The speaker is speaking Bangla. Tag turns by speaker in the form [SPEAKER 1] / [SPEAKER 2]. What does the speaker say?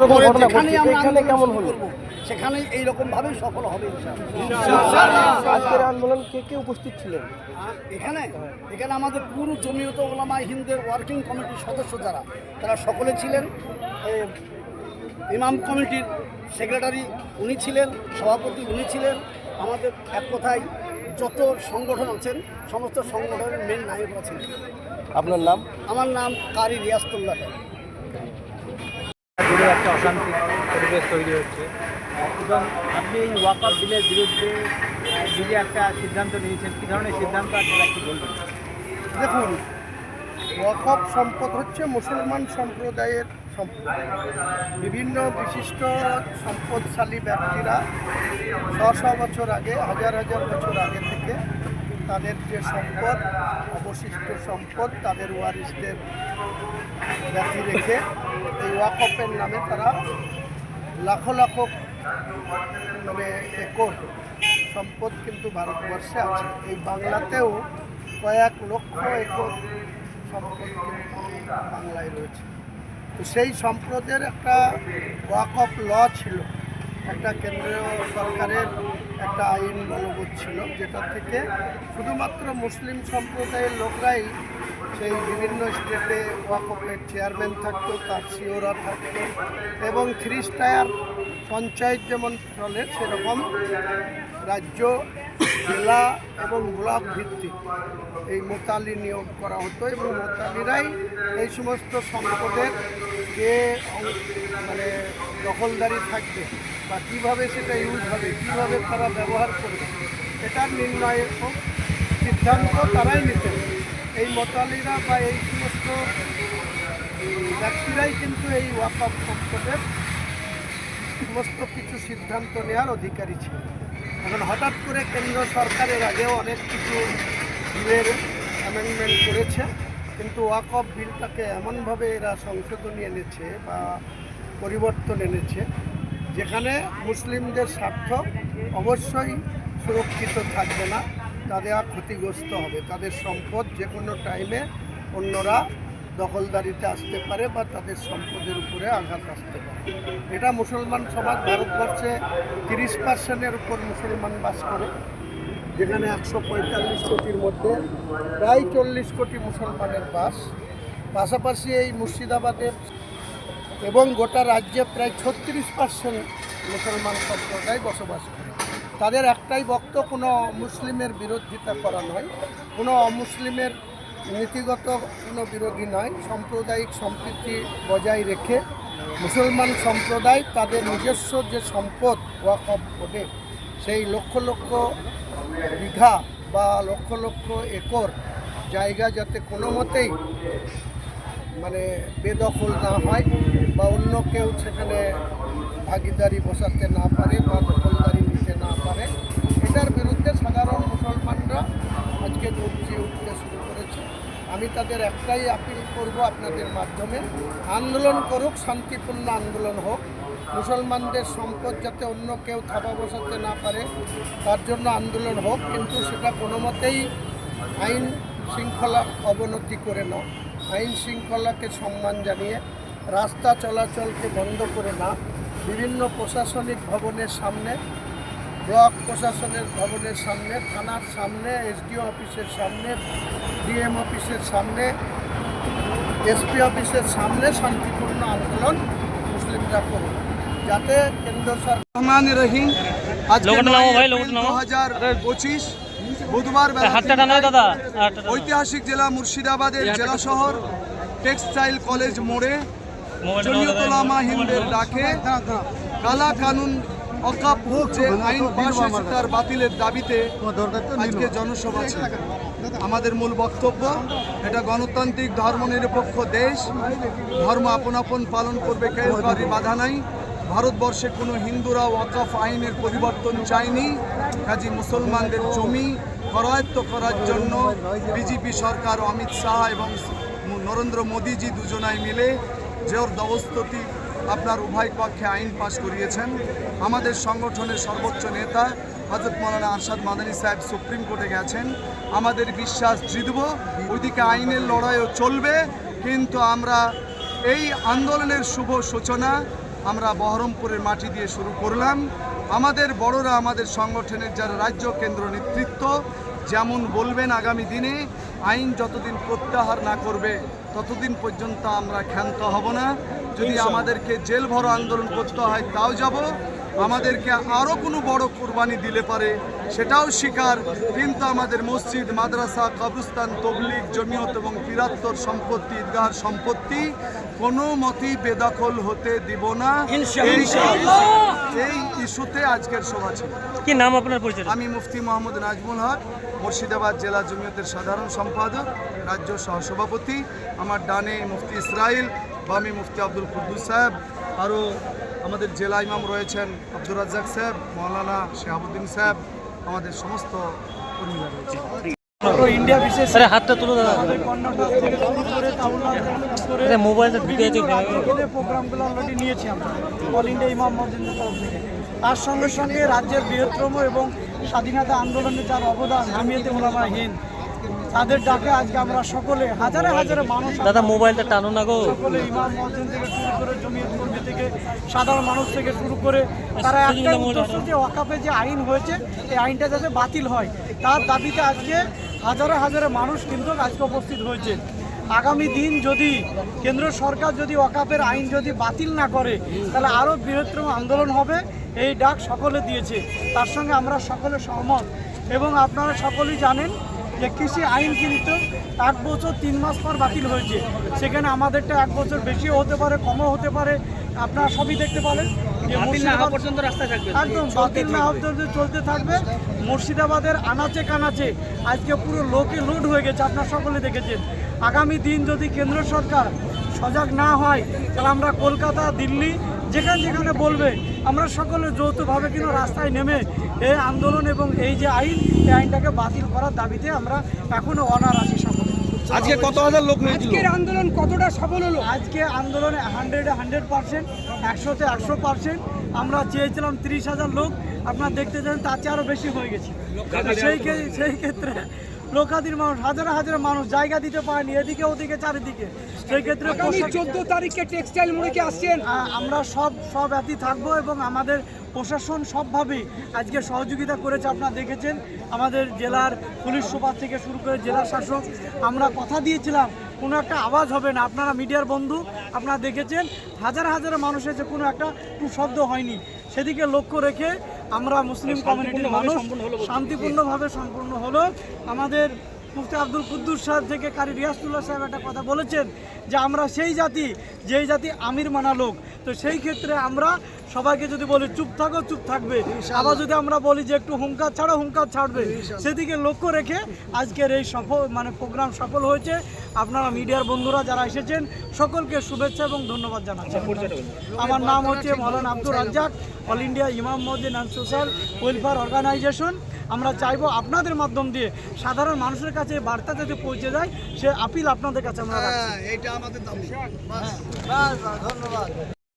[SPEAKER 1] আন্দোলন
[SPEAKER 2] কেমন হলো?
[SPEAKER 1] সফল হবে
[SPEAKER 2] আজকের আন্দোলন কে কে উপস্থিত ছিলেন?
[SPEAKER 1] এখানে এখানে আমাদের পুরো জমিয়ত ওলামা হিন্দের ওয়ার্কিং কমিটির সদস্য যারা তারা সকলে ছিলেন। ইমাম কমিটির সেক্রেটারি উনি ছিলেন সভাপতি উনি ছিলেন। আমাদের এক কথায় যত সংগঠন আছেন সমস্ত সংগঠনের মেন নায়করা ছিলেন।
[SPEAKER 2] আপনার নাম?
[SPEAKER 1] আমার নাম কারি রিয়াস্তুল্লাহ
[SPEAKER 3] জুড়ে একটা অশান্তি পরিবেশ তৈরি হচ্ছে। এবং আপনি এই ওয়াকআপ বিলের বিরুদ্ধে নিজে একটা সিদ্ধান্ত নিয়েছেন। কী ধরনের সিদ্ধান্ত আপনারা কি বলবেন।
[SPEAKER 4] দেখুন ওয়াকফ সম্পদ হচ্ছে মুসলমান সম্প্রদায়ের সম্পদ। বিভিন্ন বিশিষ্ট সম্পদশালী ব্যক্তিরা শ বছর আগে, হাজার হাজার বছর আগে থেকে তাদের যে সম্পদ, অবশিষ্ট সম্পদ তাদের ওয়ারিসদের ব্যক্তি রেখে এই ওয়াকফের নামে তারা লাখো লাখো মানে একর সম্পদ কিন্তু ভারতবর্ষে আছে। এই বাংলাতেও কয়েক লক্ষ একর সম্পদ বাংলায় রয়েছে। তো সেই সম্পদের একটা ওয়াকফ ল ছিল। একটা কেন্দ্রীয় সরকারের একটা আইন বলবৎ ছিল, যেটা থেকে শুধুমাত্র মুসলিম সম্প্রদায়ের লোকরাই সেই বিভিন্ন স্টেটে ওয়াকফের চেয়ারম্যান থাকতো, তার সিওরা থাকতো এবং থ্রি স্টার পঞ্চায়েত যেমন চলে, সেরকম রাজ্য, জেলা এবং ব্লক ভিত্তিক এই মোতালি নিয়োগ করা হতো এবং মোতালিরাই এই সমস্ত সম্পদের যে মানে দখলদারি থাকবে বা কীভাবে সেটা ইউজ হবে, কীভাবে তারা ব্যবহার করবে এটার নির্ণয় সিদ্ধান্ত তারাই নিতেন। এই মতালিরা বা এই সমস্ত ব্যক্তিরাই কিন্তু এই ওয়াকফ সম্পদের সমস্ত কিছু সিদ্ধান্ত নেওয়ার অধিকারী ছিল এখন হঠাৎ করে কেন্দ্র সরকারের আগেও অনেক কিছু বিলের অ্যামেন্ডমেন্ট করেছে। কিন্তু ওয়াকফ বিলটাকে এমনভাবে এরা সংশোধনী এনেছে বা পরিবর্তন এনেছে, যেখানে মুসলিমদের স্বার্থ অবশ্যই সুরক্ষিত থাকবে না, তাদের আর ক্ষতিগ্রস্ত হবে। তাদের সম্পদ যে কোনো টাইমে অন্যরা দখলদারিতে আসতে পারে বা তাদের সম্পদের উপরে আঘাত আসতে পারে। এটা মুসলমান সমাজ ভারতবর্ষে তিরিশ পার্সেন্টের উপর মুসলমান বাস করে। যেখানে একশো পঁয়তাল্লিশ কোটির মধ্যে প্রায় চল্লিশ কোটি মুসলমানের বাস। পাশাপাশি এই মুর্শিদাবাদের এবং গোটা রাজ্যে প্রায় ছত্রিশ পার্সেন্ট মুসলমান সম্প্রদায় বসবাস করে। তাদের একটাই বক্ত, কোনো মুসলিমের বিরোধিতা করা নয়। কোনো অমুসলিমের নীতিগত কোনো বিরোধী নয়। সাম্প্রদায়িক সম্প্রীতি বজায় রেখে মুসলমান সম্প্রদায় তাদের নিজস্ব যে সম্পদ ওয়াকফ বোর্ডে সেই লক্ষ লক্ষ বিঘা বা লক্ষ লক্ষ একর জায়গা যাতে কোনো মতেই মানে বেদখল না হয় বা অন্য কেউ সেখানে ভাগিদারি বসাতে না পারে বা দখলদারি নিতে না পারে, এটার বিরুদ্ধে সাধারণ মুসলমানরা আজকে গর্জে উঠতে শুরু করেছে। আমি তাদের একটাই আপিল করব আপনাদের মাধ্যমে, আন্দোলন করুক, শান্তিপূর্ণ আন্দোলন হোক। মুসলমানদের সম্পদ যাতে অন্য কেউ থাবা বসাতে না পারে, তার জন্য আন্দোলন হোক, কিন্তু সেটা কোনো মতেই আইন শৃঙ্খলা অবনতি করে না আইন শৃঙ্খলাকে সম্মান জানিয়ে রাস্তা চলাচলকে বন্ধ করে না বিভিন্ন প্রশাসনিক ভবনের সামনে, ব্লক প্রশাসনের ভবনের সামনে, থানার সামনে, এসডিও অফিসের সামনে, ডিএম অফিসের সামনে, এসপি অফিসের সামনে শান্তিপূর্ণ আন্দোলন মুসলিমরা করুন যাতে কেন্দ্র সরকার
[SPEAKER 5] রহিম পঁচিশ বুধবার
[SPEAKER 3] দাদা
[SPEAKER 5] ঐতিহাসিক জেলা মুর্শিদাবাদের জেলা শহর টেক্সটাইল কলেজ মোড়ে জমিয়তলামা হিন্দের ডাকে। কালা কানুন অকাপ যে আইন পাশ হয়েছে তার বাতিলের দাবিতে আজকে জনসভা ছিল। আমাদের মূল বক্তব্য এটা গণতান্ত্রিক ধর্মনিরপেক্ষ দেশ। ধর্ম আপন আপন পালন করবে কেউ কারই বাধা নাই। ভারতবর্ষে কোনো হিন্দুরা ওয়াকফ আইনের পরিবর্তন চায়নি। কাজী মুসলমানদের জমি করায়ত্ত করার জন্য বিজেপি সরকার অমিত শাহ এবং নরেন্দ্র মোদীজি দুজনাই মিলে জোর দবস্ততি আপনার উভয় পক্ষে আইন পাশ করিয়েছেন। আমাদের সংগঠনের সর্বোচ্চ নেতা হজরত মৌলানা আরশাদ মাদানী সাহেব সুপ্রিম কোর্টে গেছেন। আমাদের বিশ্বাস জিতব, ওইদিকে আইনের লড়াইও চলবে। কিন্তু আমরা এই আন্দোলনের শুভ সূচনা আমরা বহরমপুরের মাটি দিয়ে শুরু করলাম। আমাদের বড়রা আমাদের সংগঠনের যারা রাজ্য কেন্দ্র নেতৃত্ব যেমন বলবেন আগামী দিনে আইন যতদিন প্রত্যাহার না করবে ততদিন পর্যন্ত আমরা ক্ষান্ত হব না। যদি আমাদেরকে জেল ভরো আন্দোলন করতে হয় তাও যাব। আমাদেরকে আরও কোনো বড় কোরবানি দিলে পারে সেটাও স্বীকার কিন্তু আমাদের মসজিদ মাদ্রাসা কবরস্থান তবলিগ জমিয়ত এবং পিরাত্তর সম্পত্তি ঈদগাহার সম্পত্তি কোনো মতেই বেদখল হতে দিব না। এই এই ইস্যুতে আজকের সভা ছিল।
[SPEAKER 6] কি নাম আপনার পরিচয়?
[SPEAKER 5] আমি মুফতি মোহাম্মদ নাজমুল হক মুর্শিদাবাদ জেলা জমিয়তের সাধারণ সম্পাদক রাজ্য সহসভাপতি। আমার ডানে মুফতি ইসরাইল বামে মুফতি আব্দুল কুদ্দুস সাহেব আরও আমাদের জেলা ইমাম রয়েছেন আব্দুর রাজ্জাক সাহেব মৌলানা শেহাবুদ্দিন সাহেব আমাদের সমস্ত কর্মীরা রয়েছে।
[SPEAKER 7] ইন্ডিয়া বিশেষ
[SPEAKER 6] হাতটা তুলে দাদা। মোবাইলটা
[SPEAKER 7] প্রোগ্রামগুলো অলরেডি নিয়েছি আমরা অল ইন্ডিয়া ইমাম মসজিদের তরফ থেকে তার সঙ্গে সঙ্গে রাজ্যের বৃহত্তম এবং স্বাধীনতা আন্দোলনে যার অবদান জামিয়াতে ওলামা হিন্দ তাদের ডাকে আজকে আমরা সকলে হাজারে হাজারে মানুষ
[SPEAKER 6] দাদা মোবাইলটা টানো না গো।
[SPEAKER 7] সকলে ইমাম মসজিদ থেকে শুরু করে জমিয়ত কর্মী থেকে সাধারণ মানুষ থেকে শুরু করে তারা একটা উদ্দেশ্য যে ওয়াকাপে যে আইন হয়েছে এই আইনটা যাতে বাতিল হয় তার দাবিতে আজকে হাজারে হাজারে মানুষ কিন্তু আজকে উপস্থিত হয়েছে। আগামী দিন যদি কেন্দ্র সরকার যদি ওয়াকাপের আইন যদি বাতিল না করে তাহলে আরও বৃহত্তম আন্দোলন হবে এই ডাক সকলে দিয়েছে। তার সঙ্গে আমরা সকলে সহমত। এবং আপনারা সকলেই জানেন যে কৃষি আইন কিন্তু এক বছর তিন মাস পর বাতিল হয়েছে। সেখানে আমাদেরটা এক বছর বেশিও হতে পারে কমও হতে পারে। আপনারা সবই দেখতে পারেন
[SPEAKER 8] পর্যন্ত
[SPEAKER 7] একদম বাতিল না হতে হতে চলতে থাকবে। মুর্শিদাবাদের আনাচে কানাচে আজকে পুরো লোকে লোড হয়ে গেছে আপনারা সকলে দেখেছেন। আগামী দিন যদি কেন্দ্র সরকার সজাগ না হয় তাহলে আমরা কলকাতা দিল্লি যেখানে যেখানে বলবে আমরা সকলে যৌথভাবে কিন্তু রাস্তায় নেমে এই আন্দোলন এবং এই যে আইন এই আইনটাকে বাতিল করার দাবিতে আমরা এখনও অনার আছি সকলে।
[SPEAKER 9] আজকে কত হাজার লোক
[SPEAKER 7] আজকের আন্দোলন কতটা সফল হলো? আজকে আন্দোলনে হান্ড্রেডে হান্ড্রেড পার্সেন্ট একশোতে একশো পার্সেন্ট আমরা চেয়েছিলাম তিরিশ হাজার লোক। আপনারা দেখতে চান তার চেয়ে আরও বেশি হয়ে গেছে। সেই সেই ক্ষেত্রে লোকাদির মানুষ হাজার হাজার মানুষ জায়গা দিতে পারেনি এদিকে ওদিকে চারিদিকে। সেই ক্ষেত্রে চোদ্দ তারিখে টেক্সটাইল মোড়ে আসছেন। আমরা সব সব এতই থাকব এবং আমাদের প্রশাসন সবভাবেই আজকে সহযোগিতা করেছে আপনারা দেখেছেন। আমাদের জেলার পুলিশ সুপার থেকে শুরু করে জেলা শাসক আমরা কথা দিয়েছিলাম কোনো একটা আওয়াজ হবে না। আপনারা মিডিয়ার বন্ধু আপনারা দেখেছেন হাজার হাজার মানুষ এসে কোনো একটা শব্দ হয়নি। সেদিকে লক্ষ্য রেখে আমরা মুসলিম কমিউনিটির মানুষ শান্তিপূর্ণভাবে সম্পূর্ণ হলো। আমাদের মুফতি আব্দুল কুদ্দুস সাহেব থেকে কারি রিয়াসতুল্লাহ সাহেব একটা কথা বলেছেন যে আমরা সেই জাতি যেই জাতি আমির মানা লোক। তো সেই ক্ষেত্রে আমরা সবাইকে যদি বলি চুপ থাকো চুপ থাকবে। আবার যদি আমরা বলি যে একটু হুঙ্কার ছাড়ো হুঙ্কার ছাড়বে। সেদিকে লক্ষ্য রেখে আজকের এই সফল মানে প্রোগ্রাম সফল হয়েছে। আপনারা মিডিয়ার বন্ধুরা যারা এসেছেন সকলকে শুভেচ্ছা এবং ধন্যবাদ জানাচ্ছি। আমার নাম হচ্ছে Maulana Abdur Razzak All India Imam Masjid and social welfare organisation. আমরা চাইব আপনাদের মাধ্যম দিয়ে সাধারণ মানুষের কাছে বার্তা যাতে পৌঁছে যায় সে আপিল আপনাদের কাছে আমরা রাখছি।
[SPEAKER 10] এটা আমাদের দাবি।
[SPEAKER 7] ধন্যবাদ।